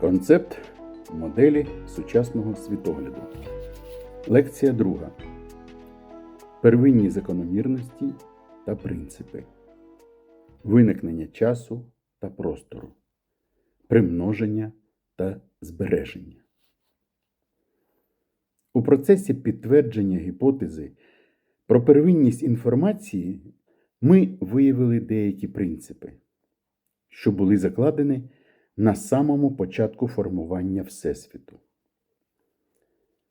Концепт моделі сучасного світогляду. Лекція друга. Первинні закономірності та принципи. Виникнення часу та простору. Примноження та збереження. У процесі підтвердження гіпотези про первинність інформації ми виявили деякі принципи, що були закладені на самому початку формування Всесвіту.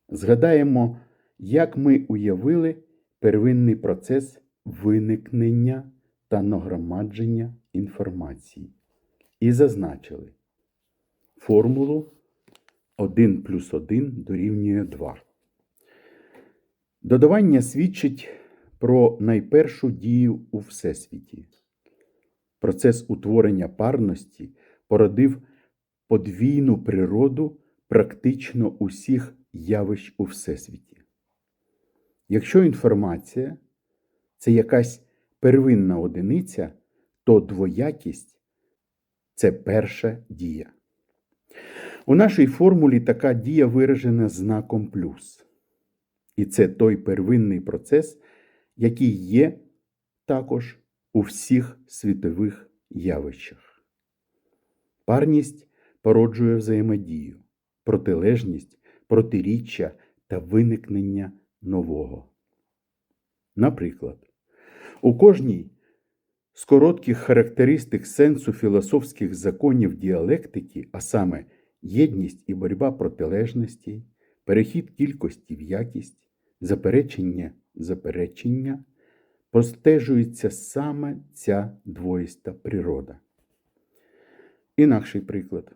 Згадаємо, як ми уявили первинний процес виникнення та нагромадження інформації і зазначили формулу 1 плюс 1 дорівнює 2. Додавання свідчить про найпершу дію у Всесвіті. Процес утворення парності породив подвійну природу практично усіх явищ у Всесвіті. Якщо інформація це якась первинна одиниця, то двоякість це перша дія. У нашій формулі така дія виражена знаком плюс. І це той первинний процес, який є також у всіх світових явищах. Парність породжує взаємодію, протилежність, протиріччя та виникнення нового. Наприклад, у кожній з коротких характеристик сенсу філософських законів діалектики, а саме єдність і боротьба протилежностей, перехід кількості в якість, заперечення заперечення, простежується саме ця двоїста природа. Інакший приклад.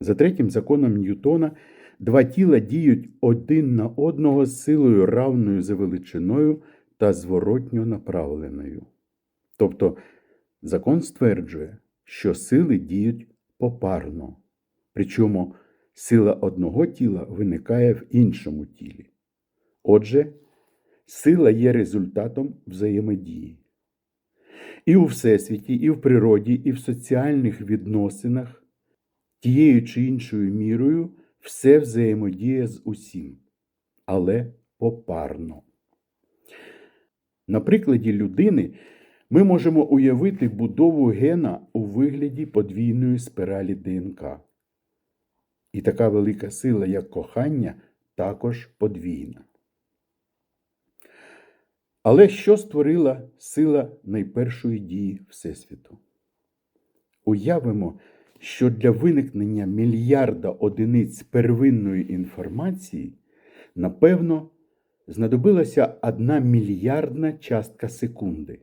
За третім законом Ньютона два тіла діють один на одного з силою равною за величиною та зворотньо направленою. Тобто закон стверджує, що сили діють попарно, причому сила одного тіла виникає в іншому тілі. Отже, сила є результатом взаємодії. І у Всесвіті, і в природі, і в соціальних відносинах, тією чи іншою мірою все взаємодіє з усім, але попарно. На прикладі людини ми можемо уявити будову гена у вигляді подвійної спіралі ДНК. І така велика сила, як кохання, також подвійна. Але що створила сила найпершої дії Всесвіту? Уявимо, що для виникнення мільярда одиниць первинної інформації, напевно, знадобилася одна мільярдна частка секунди.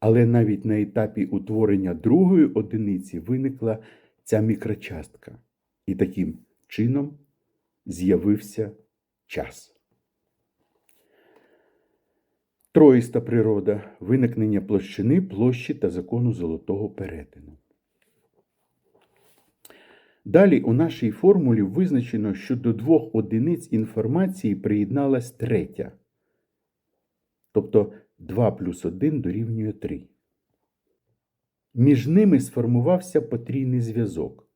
Але навіть на етапі утворення другої одиниці виникла ця мікрочастка, і таким чином з'явився час. Троїста природа виникнення площини, площі та закону золотого перетину. Далі у нашій формулі визначено, що до двох одиниць інформації приєдналась третя. Тобто 2 плюс 1 дорівнює 3. Між ними сформувався потрійний зв'язок.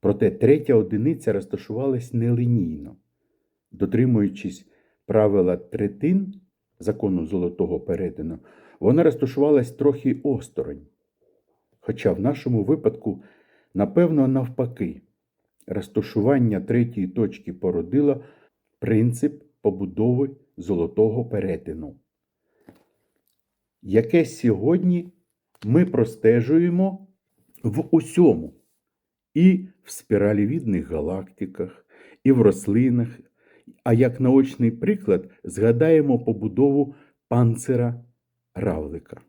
Проте третя одиниця розташувалась нелинійно, дотримуючись правила третин закону золотого перетину, вона розташувалась трохи осторонь. Хоча в нашому випадку, напевно, навпаки, розташування третьої точки породило принцип побудови золотого перетину, яке сьогодні ми простежуємо в усьому, і в спіралівідних галактиках, і в рослинах, а як наочний приклад згадаємо побудову панцира равлика.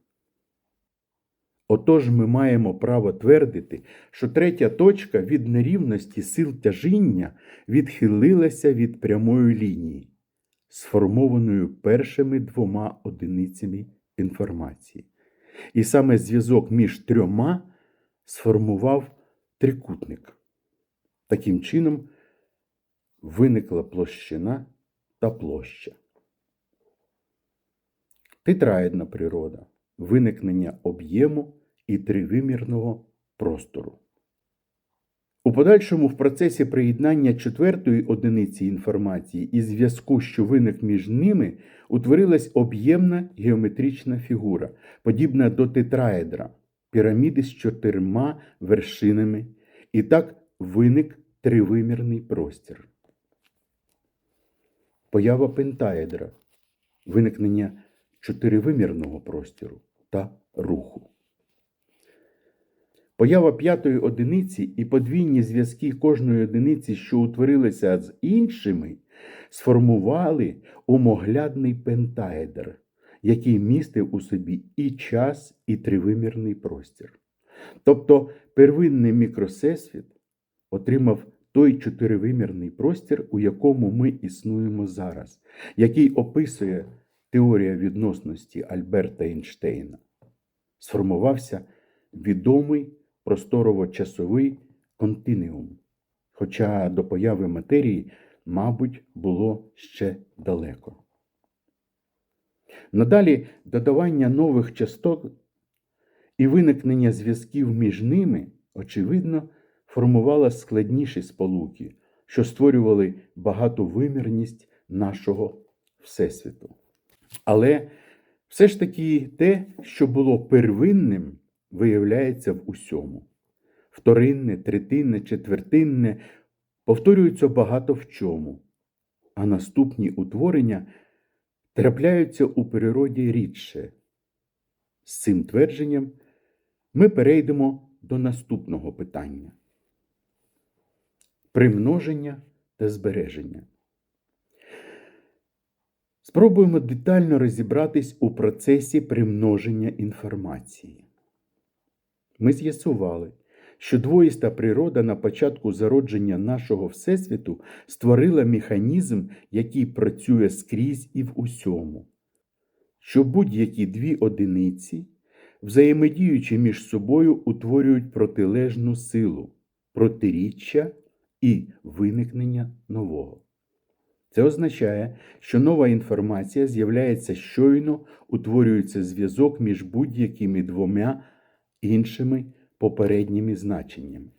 Отож ми маємо право твердити, що третя точка від нерівності сил тяжіння відхилилася від прямої лінії, сформованою першими двома одиницями інформації. І саме зв'язок між трьома сформував трикутник. Таким чином, виникла площина та площа. Тетраїдна природа виникнення об'єму і тривимірного простору. У подальшому в процесі приєднання четвертої одиниці інформації і зв'язку, що виник між ними, утворилась об'ємна геометрична фігура, подібна до тетраедра, піраміди з чотирма вершинами, і так виник тривимірний простір. Поява пентаедра, виникнення чотиривимірного простору та руху. Поява п'ятої одиниці і подвійні зв'язки кожної одиниці, що утворилися з іншими, сформували умоглядний пентаедр, який містив у собі і час, і тривимірний простір. Тобто первинний мікросесвіт отримав той чотиривимірний простір, у якому ми існуємо зараз, який описує теорія відносності Альберта Ейнштейна. Сформувався відомий просторово-часовий континуум, хоча до появи матерії, мабуть, було ще далеко. Надалі додавання нових частот і виникнення зв'язків між ними, очевидно, формувало складніші сполуки, що створювали багатовимірність нашого Всесвіту. Але все ж таки те, що було первинним, виявляється в усьому. Вторинне, третинне, четвертинне повторюються багато в чому, а наступні утворення трапляються у природі рідше. З цим твердженням ми перейдемо до наступного питання примноження та збереження. Спробуємо детально розібратись у процесі примноження інформації. Ми з'ясували, що двоїста природа на початку зародження нашого Всесвіту створила механізм, який працює скрізь і в усьому, що будь-які дві одиниці, взаємодіючи між собою, утворюють протилежну силу, протиріччя і виникнення нового. Це означає, що нова інформація з'являється щойно, утворюється зв'язок між будь-якими двома іншими попередніми значеннями.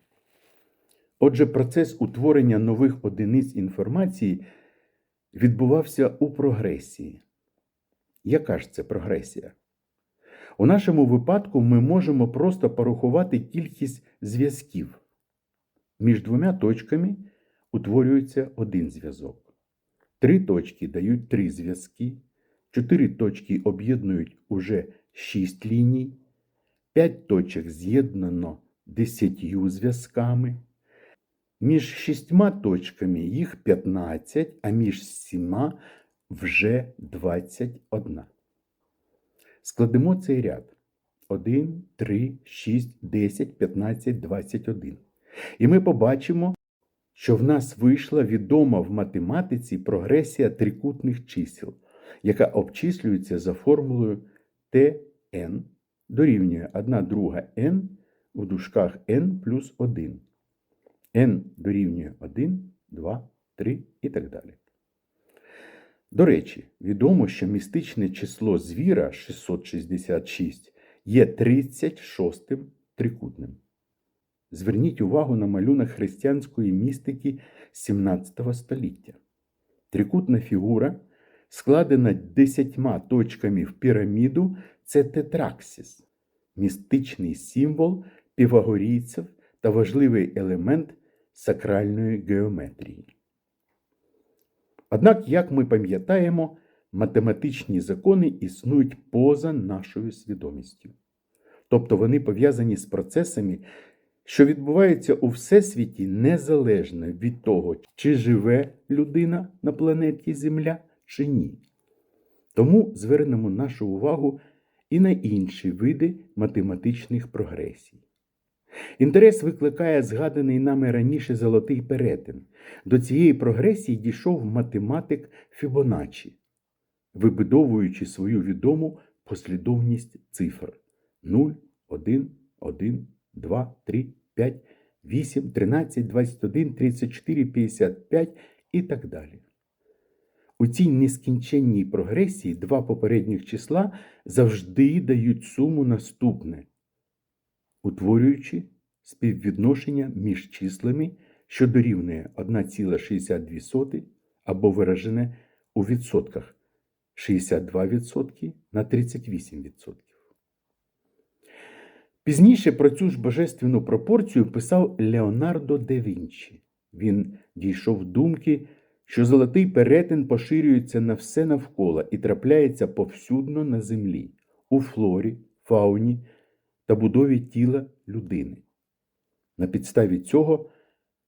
Отже, процес утворення нових одиниць інформації відбувався у прогресії. Яка ж це прогресія? У нашому випадку ми можемо просто порахувати кількість зв'язків. Між двома точками утворюється один зв'язок. Три точки дають три зв'язки, чотири точки об'єднують уже шість ліній, п'ять точок з'єднано десятью зв'язками. Між шістьма точками їх 15, а між сіма вже 21. Складемо цей ряд. 1, 3, 6, 10, 15, 21. І ми побачимо, що в нас вийшла відома в математиці прогресія трикутних чисел, яка обчислюється за формулою Tn дорівнює 1 друга n у дужках n плюс 1. n дорівнює 1, 2, 3 і так далі. До речі, відомо, що містичне число звіра 666 є 36 трикутним. Зверніть увагу на малюнок християнської містики 17 століття. Трикутна фігура, складена десятьма точками в піраміду, це тетраксіс, містичний символ півагорійців та важливий елемент сакральної геометрії. Однак, як ми пам'ятаємо, математичні закони існують поза нашою свідомістю. Тобто вони пов'язані з процесами, що відбувається у всесвіті незалежно від того, чи живе людина на планеті Земля, чи ні. Тому звернемо нашу увагу і на інші види математичних прогресій. Інтерес викликає згаданий нами раніше золотий перетин. До цієї прогресії дійшов математик Фібоначчі, вибудовуючи свою відому послідовність цифр 0, 1, 1, 2, 3, 5, 8, 13, 21, 34, 55 і так далі. У цій нескінченній прогресії два попередніх числа завжди дають суму наступне, утворюючи співвідношення між числами, що дорівнює 1,62 або виражене у відсотках 62% на 38%. Пізніше про цю ж божественну пропорцію писав Леонардо да Вінчі. Він дійшов думки, що золотий перетин поширюється на все навколо і трапляється повсюдно на землі, у флорі, фауні та будові тіла людини. На підставі цього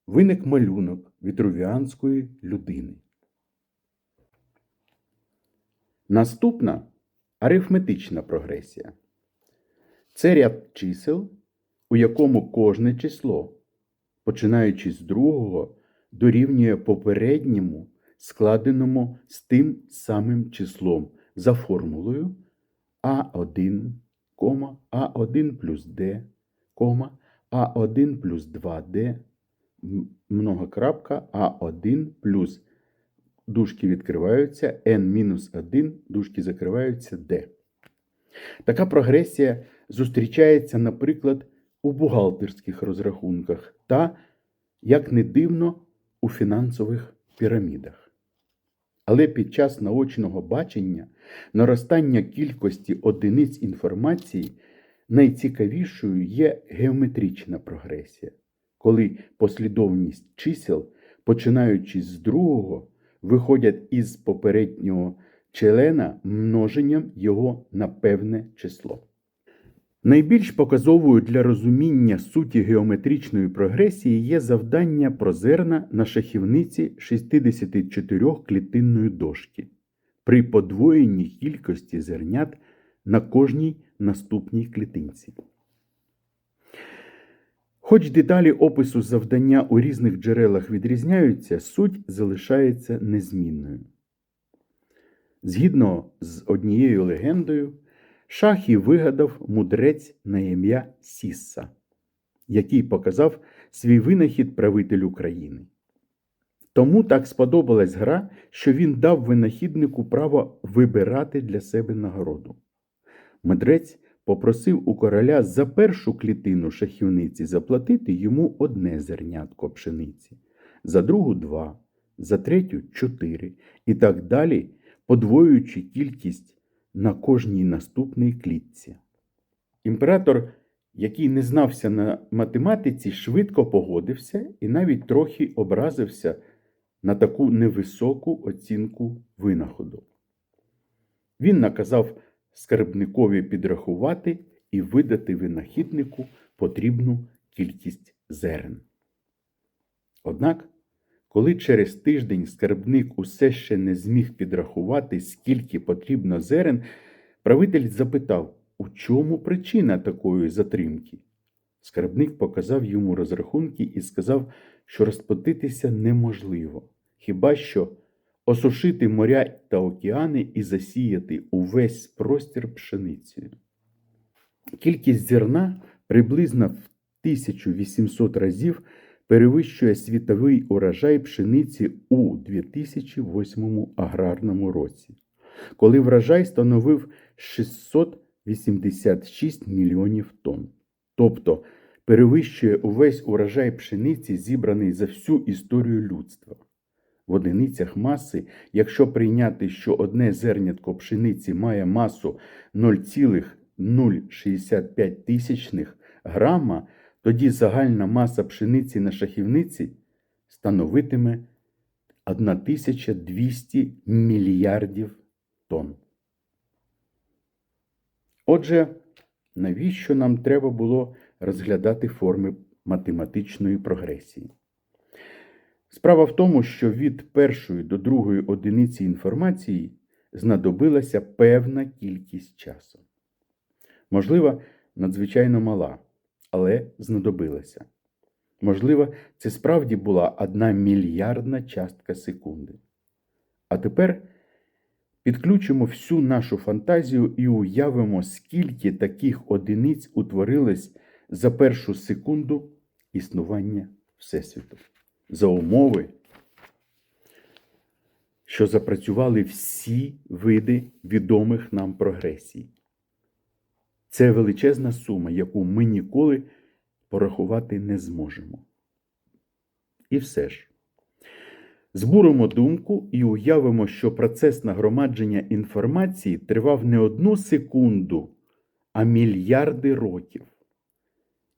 виник малюнок вітрувіанської людини. Наступна арифметична прогресія. Це ряд чисел, у якому кожне число, починаючи з другого, дорівнює попередньому, складеному з тим самим числом за формулою А1, А1 плюс d, А1 плюс 2d, многокрапка А1 плюс дужки відкриваються, n-1, дужки закриваються d. Така прогресія зустрічається, наприклад, у бухгалтерських розрахунках та, як не дивно, у фінансових пірамідах. Але під час наочного бачення наростання кількості одиниць інформації найцікавішою є геометрична прогресія, коли послідовність чисел, починаючи з другого, виходять із попереднього члена множенням його на певне число. Найбільш показовою для розуміння суті геометричної прогресії є завдання про зерна на шахівниці 64-клітинної дошки при подвоєнні кількості зернят на кожній наступній клітинці. Хоч деталі опису завдання у різних джерелах відрізняються, суть залишається незмінною. Згідно з однією легендою, шахі вигадав мудрець на ім'я Сісса, який показав свій винахід правителю країни. Тому так сподобалась гра, що він дав винахіднику право вибирати для себе нагороду. Мудрець попросив у короля за першу клітину шахівниці заплатити йому одне зернятко пшениці, за другу два, за третю чотири і так далі, подвоюючи кількість на кожній наступній клітці. Імператор, який не знався на математиці, швидко погодився і навіть трохи образився на таку невисоку оцінку винаходу. Він наказав скарбникові підрахувати і видати винахіднику потрібну кількість зерен. Однак, коли через тиждень скарбник усе ще не зміг підрахувати, скільки потрібно зерен, правитель запитав, у чому причина такої затримки. Скарбник показав йому розрахунки і сказав, що розплатитися неможливо, хіба що осушити моря та океани і засіяти увесь простір пшеницею. Кількість зерна приблизно в 1800 разів перевищує світовий урожай пшениці у 2008 аграрному році, коли врожай становив 686 мільйонів тонн. Тобто перевищує увесь урожай пшениці, зібраний за всю історію людства. В одиницях маси, якщо прийняти, що одне зернятко пшениці має масу 0,065 тисячних грама, тоді загальна маса пшениці на шахівниці становитиме 1200 мільярдів тонн. Отже, навіщо нам треба було розглядати форми математичної прогресії? Справа в тому, що від першої до другої одиниці інформації знадобилася певна кількість часу. Можливо, надзвичайно мала, але знадобилася. Можливо, це справді була одна мільярдна частка секунди. А тепер підключимо всю нашу фантазію і уявимо, скільки таких одиниць утворилось за першу секунду існування Всесвіту за умови, що запрацювали всі види відомих нам прогресій. Це величезна сума, яку ми ніколи порахувати не зможемо. І все ж. Збуримо думку і уявимо, що процес нагромадження інформації тривав не одну секунду, а мільярди років.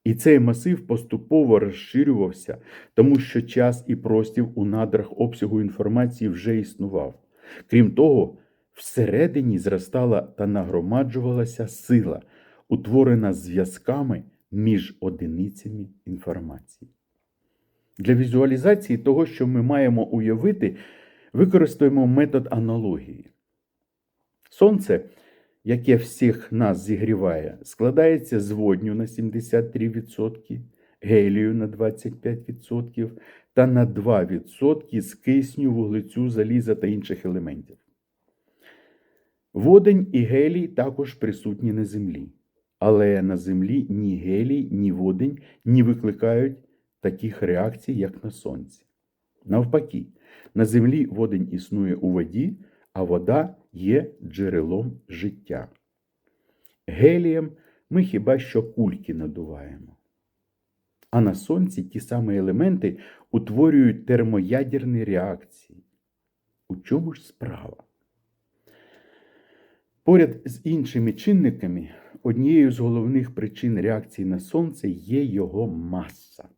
І цей масив поступово розширювався, тому що час і простір у надрах обсягу інформації вже існував. Крім того, всередині зростала та нагромаджувалася сила, утворена зв'язками між одиницями інформації. Для візуалізації того, що ми маємо уявити, використаємо метод аналогії. Сонце, яке всіх нас зігріває, складається з водню на 73%, гелію на 25% та на 2% з кисню, вуглецю, заліза та інших елементів. Водень і гелій також присутні на землі. Але на землі ні гелій, ні водень не викликають таких реакцій, як на сонці. Навпаки, на землі водень існує у воді, а вода є джерелом життя. Гелієм ми хіба що кульки надуваємо. А на сонці ті самі елементи утворюють термоядерні реакції. У чому ж справа? Поряд з іншими чинниками, однією з головних причин реакції на сонце є його маса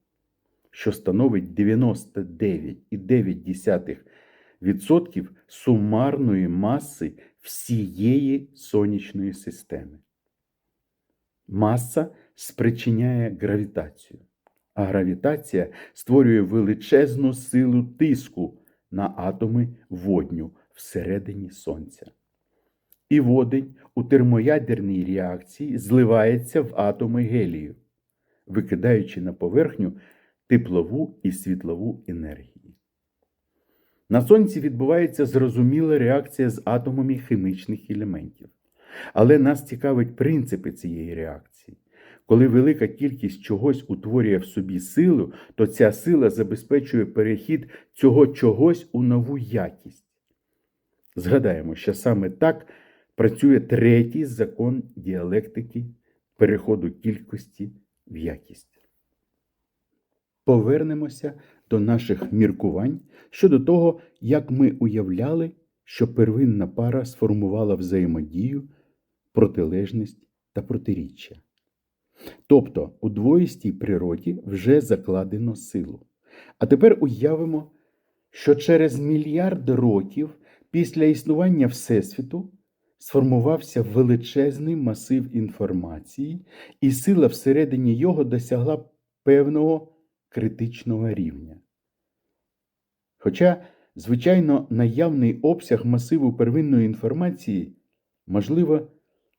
що становить 99,9% сумарної маси всієї сонячної системи. Маса спричиняє гравітацію, а гравітація створює величезну силу тиску на атоми водню всередині Сонця. І водень у термоядерній реакції зливається в атоми гелію, викидаючи на поверхню теплову і світлову енергії. На Сонці відбувається зрозуміла реакція з атомами хімічних елементів. Але нас цікавить принципи цієї реакції. Коли велика кількість чогось утворює в собі силу, то ця сила забезпечує перехід цього чогось у нову якість. Згадаємо, що саме так працює третій закон діалектики переходу кількості в якість повернемося до наших міркувань щодо того, як ми уявляли, що первинна пара сформувала взаємодію, протилежність та протиріччя. Тобто у двоїстій природі вже закладено силу. А тепер уявимо, що через мільярд років після існування Всесвіту сформувався величезний масив інформації, і сила всередині його досягла певного критичного рівня. Хоча, звичайно, наявний обсяг масиву первинної інформації, можливо,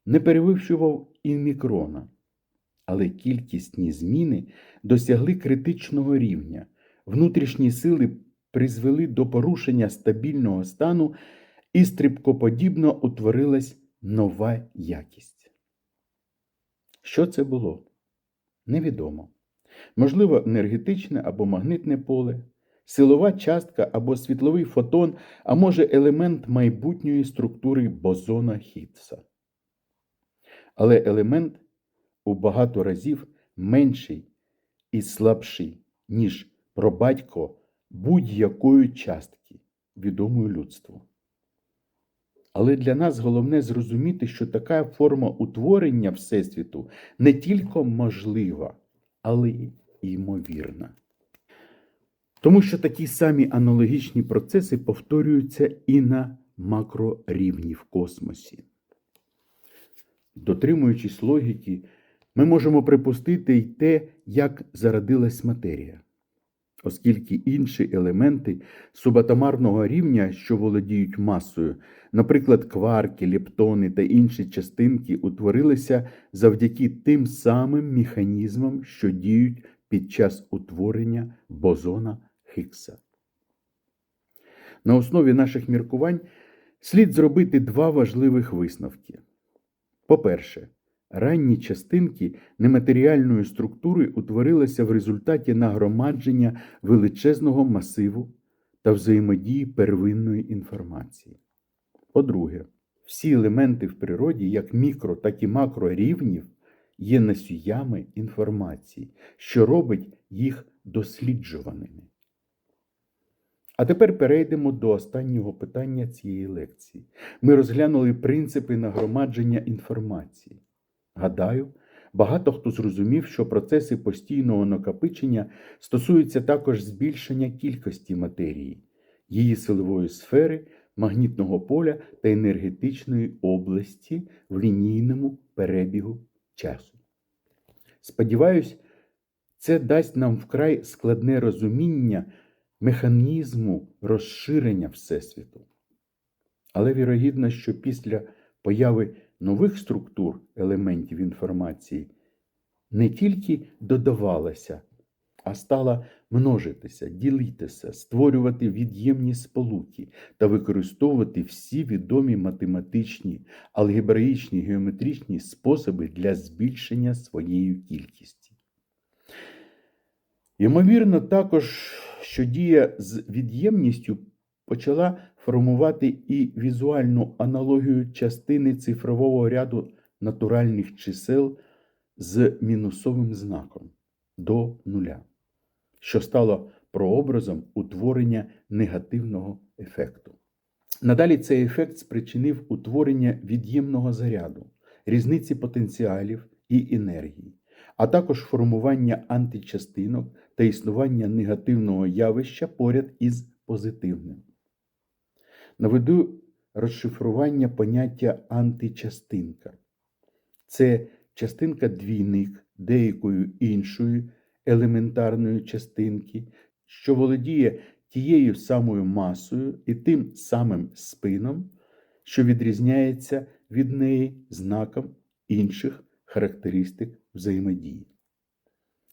не перевищував і мікрона, але кількісні зміни досягли критичного рівня, внутрішні сили призвели до порушення стабільного стану і стрибкоподібно утворилась нова якість. Що це було? Невідомо можливо, енергетичне або магнитне поле, силова частка або світловий фотон, а може елемент майбутньої структури бозона Хітса. Але елемент у багато разів менший і слабший, ніж пробатько будь-якої частки, відомої людству. Але для нас головне зрозуміти, що така форма утворення Всесвіту не тільки можлива, але й ймовірна. Тому що такі самі аналогічні процеси повторюються і на макрорівні в космосі. Дотримуючись логіки, ми можемо припустити й те, як зародилась матерія, оскільки інші елементи субатомарного рівня, що володіють масою, наприклад, кварки, лептони та інші частинки, утворилися завдяки тим самим механізмам, що діють під час утворення бозона Хиггса. На основі наших міркувань слід зробити два важливих висновки. По-перше, ранні частинки нематеріальної структури утворилися в результаті нагромадження величезного масиву та взаємодії первинної інформації. По-друге, всі елементи в природі, як мікро, так і макро рівнів, є носіями інформації, що робить їх досліджуваними. А тепер перейдемо до останнього питання цієї лекції. Ми розглянули принципи нагромадження інформації. Гадаю, багато хто зрозумів, що процеси постійного накопичення стосуються також збільшення кількості матерії, її силової сфери, магнітного поля та енергетичної області в лінійному перебігу часу. Сподіваюсь, це дасть нам вкрай складне розуміння механізму розширення Всесвіту. Але вірогідно, що після появи нових структур елементів інформації не тільки додавалася, а стала множитися, ділитися, створювати від'ємні сполуки та використовувати всі відомі математичні, алгебраїчні, геометричні способи для збільшення своєї кількості. Ймовірно, також, що дія з від'ємністю почала формувати і візуальну аналогію частини цифрового ряду натуральних чисел з мінусовим знаком до нуля, що стало прообразом утворення негативного ефекту. Надалі цей ефект спричинив утворення від'ємного заряду, різниці потенціалів і енергії, а також формування античастинок та існування негативного явища поряд із позитивним. Наведу розшифрування поняття античастинка. Це частинка двійник деякої іншої елементарної частинки, що володіє тією самою масою і тим самим спином, що відрізняється від неї знаком інших характеристик взаємодії.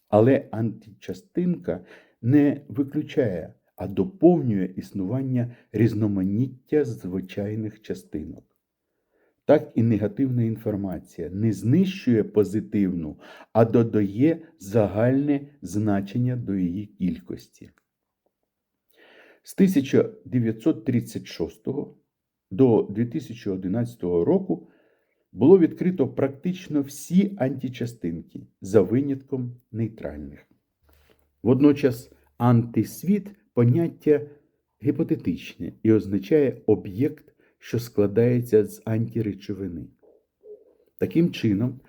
Але античастинка не виключає, а доповнює існування різноманіття звичайних частинок. Так і негативна інформація не знищує позитивну, а додає загальне значення до її кількості. З 1936 до 2011 року було відкрито практично всі античастинки за винятком нейтральних. Водночас антисвіт поняття гіпотетичне і означає об'єкт, що складається з антиречовини. Таким чином,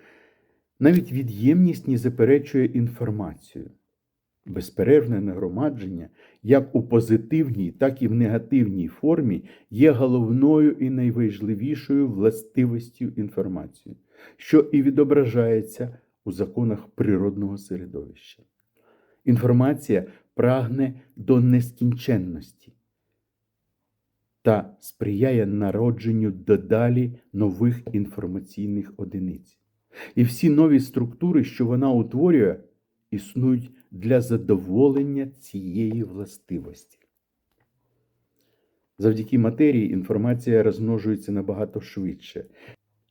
навіть від'ємність не заперечує інформацію. Безперервне нагромадження як у позитивній, так і в негативній формі є головною і найважливішою властивістю інформації, що і відображається у законах природного середовища. Інформація прагне до нескінченності та сприяє народженню дедалі нових інформаційних одиниць. І всі нові структури, що вона утворює, існують для задоволення цієї властивості. Завдяки матерії інформація розмножується набагато швидше,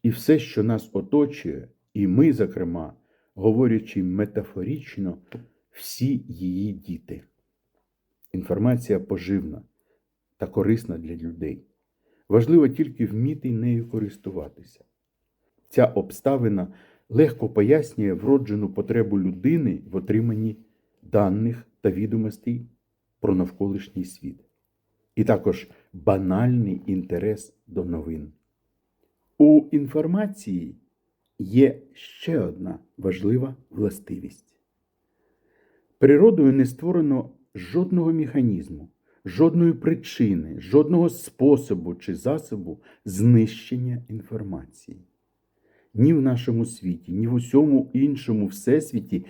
і все, що нас оточує, і ми, зокрема, говорячи метафорично, всі її діти. Інформація поживна та корисна для людей. Важливо тільки вміти нею користуватися. Ця обставина легко пояснює вроджену потребу людини в отриманні даних та відомостей про навколишній світ, і також банальний інтерес до новин. У інформації є ще одна важлива властивість. Природою не створено жодного механізму, жодної причини, жодного способу чи засобу знищення інформації. Ні в нашому світі, ні в усьому іншому всесвіті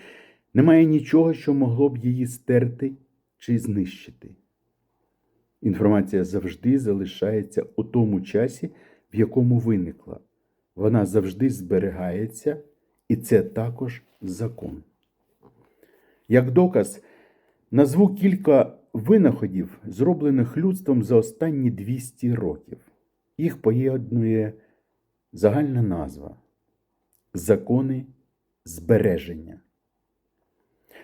немає нічого, що могло б її стерти чи знищити. Інформація завжди залишається у тому часі, в якому виникла. Вона завжди зберігається, і це також закон. Як доказ, назву кілька винаходів, зроблених людством за останні 200 років. Їх поєднує загальна назва закони збереження.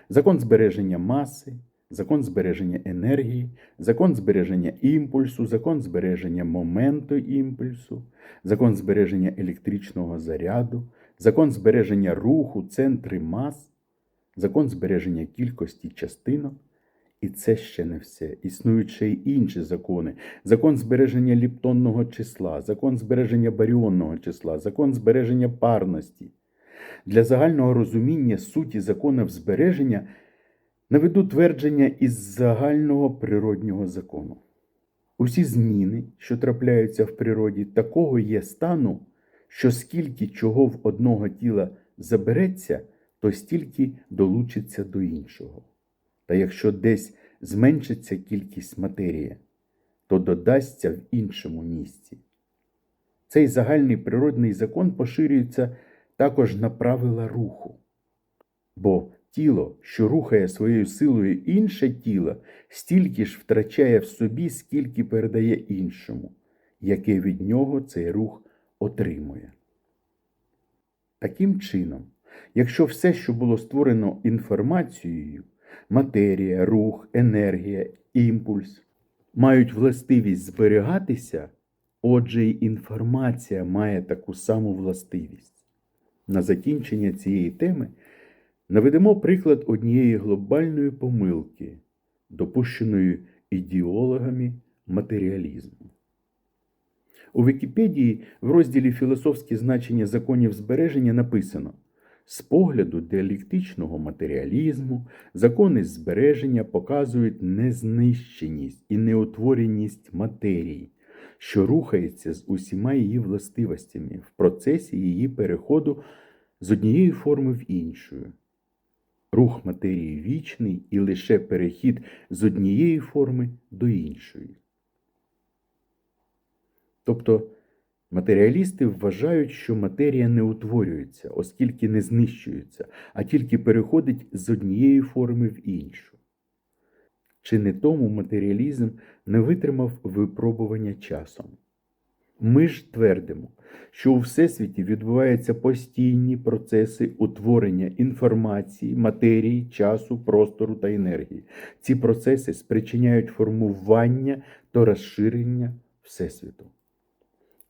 Закон збереження маси, закон збереження енергії, закон збереження імпульсу, закон збереження моменту імпульсу, закон збереження електричного заряду, закон збереження руху, центри мас, закон збереження кількості частинок. І це ще не все. Існують ще й інші закони: закон збереження ліптонного числа, закон збереження баріонного числа, закон збереження парності. Для загального розуміння суті законів збереження наведу твердження із загального природнього закону. Усі зміни, що трапляються в природі, такого є стану, що скільки чого в одного тіла забереться, то стільки долучиться до іншого. Та якщо десь зменшиться кількість матерії, то додасться в іншому місці. Цей загальний природний закон поширюється також на правила руху. Бо тіло, що рухає своєю силою інше тіло, стільки ж втрачає в собі, скільки передає іншому, яке від нього цей рух отримує. Таким чином, якщо все, що було створено інформацією, матерія, рух, енергія, імпульс, мають властивість зберігатися, отже й інформація має таку саму властивість. На закінчення цієї теми наведемо приклад однієї глобальної помилки, допущеної ідеологами матеріалізму. У Вікіпедії в розділі Філософські значення законів збереження написано з погляду діалектичного матеріалізму закони збереження показують незнищеність і неутвореність матерії, що рухається з усіма її властивостями в процесі її переходу з однієї форми в іншу. Рух матерії вічний і лише перехід з однієї форми до іншої. Тобто матеріалісти вважають, що матерія не утворюється, оскільки не знищується, а тільки переходить з однієї форми в іншу. Чи не тому матеріалізм не витримав випробування часом? Ми ж твердимо, що у Всесвіті відбуваються постійні процеси утворення інформації, матерії, часу, простору та енергії. Ці процеси спричиняють формування та розширення Всесвіту.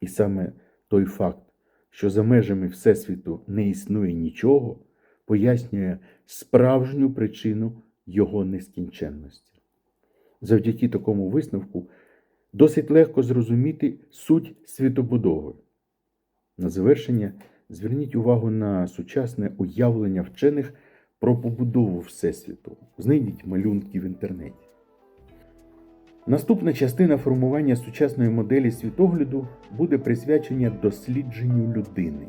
І саме той факт, що за межами Всесвіту не існує нічого, пояснює справжню причину його нескінченності. Завдяки такому висновку досить легко зрозуміти суть світобудови. На завершення зверніть увагу на сучасне уявлення вчених про побудову Всесвіту. Знайдіть малюнки в інтернеті. Наступна частина формування сучасної моделі світогляду буде присвячення дослідженню людини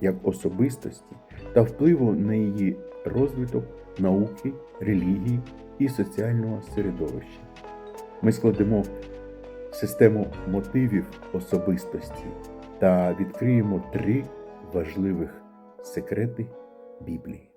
як особистості та впливу на її розвиток науки, релігії і соціального середовища. Ми складемо систему мотивів особистості та відкриємо три важливих секрети Біблії.